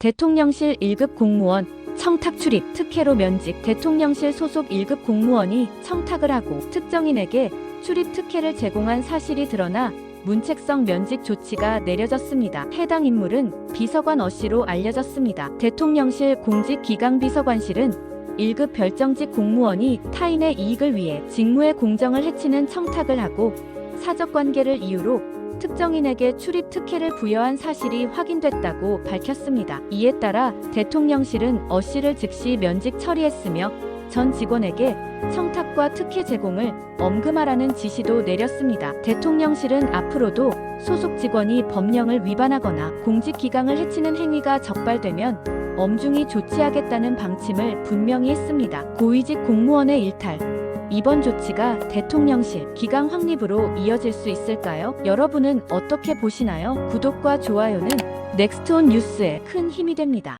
대통령실 1급 공무원 청탁 출입 특혜로 면직 대통령실 소속 1급 공무원이 청탁을 하고 특정인에게 출입 특혜를 제공한 사실이 드러나 문책성 면직 조치가 내려졌습니다. 해당 인물은 비서관 어 씨로 알려졌습니다. 대통령실 공직기강비서관실은 1급 별정직 공무원이 타인의 이익을 위해 직무의 공정을 해치는 청탁을 하고 사적 관계를 이유로 특정인에게 출입 특혜를 부여한 사실이 확인됐다고 밝혔습니다. 이에 따라 대통령실은 어 씨를 즉시 면직 처리했으며 전 직원에게 청탁과 특혜 제공을 엄금하라는 지시도 내렸습니다. 대통령실은 앞으로도 소속 직원이 법령을 위반하거나 공직 기강을 해치는 행위가 적발되면 엄중히 조치하겠다는 방침을 분명히 했습니다. 고위직 공무원의 일탈. 이번 조치가 대통령실 기강 확립으로 이어질 수 있을까요? 여러분은 어떻게 보시나요? 구독과 좋아요는 넥스트온 뉴스에 큰 힘이 됩니다.